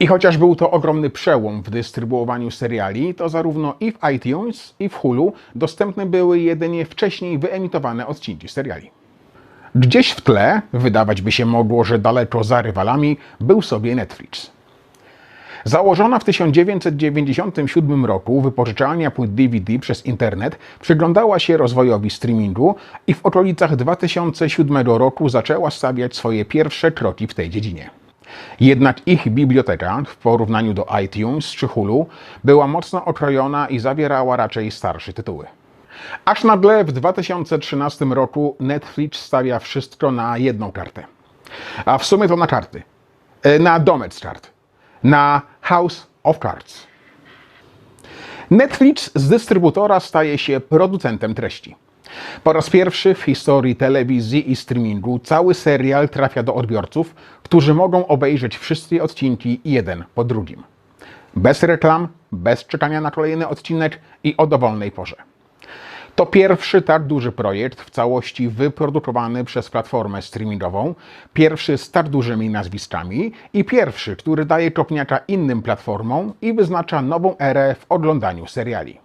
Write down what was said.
I chociaż był to ogromny przełom w dystrybuowaniu seriali, to zarówno i w iTunes, i w Hulu dostępne były jedynie wcześniej wyemitowane odcinki seriali. Gdzieś w tle, wydawać by się mogło, że daleko za rywalami, był sobie Netflix. Założona w 1997 roku wypożyczalnia płyt DVD przez internet przyglądała się rozwojowi streamingu i w okolicach 2007 roku zaczęła stawiać swoje pierwsze kroki w tej dziedzinie. Jednak ich biblioteka w porównaniu do iTunes czy Hulu była mocno okrojona i zawierała raczej starsze tytuły. Aż nagle w 2013 roku Netflix stawia wszystko na jedną kartę. A w sumie to na karty. E, Na domet z kart. Na House of Cards. Netflix z dystrybutora staje się producentem treści. Po raz pierwszy w historii telewizji i streamingu cały serial trafia do odbiorców, którzy mogą obejrzeć wszystkie odcinki jeden po drugim. Bez reklam, bez czekania na kolejny odcinek i o dowolnej porze. To pierwszy tak duży projekt w całości wyprodukowany przez platformę streamingową, pierwszy z tak dużymi nazwiskami i pierwszy, który daje kopniaka innym platformom i wyznacza nową erę w oglądaniu seriali.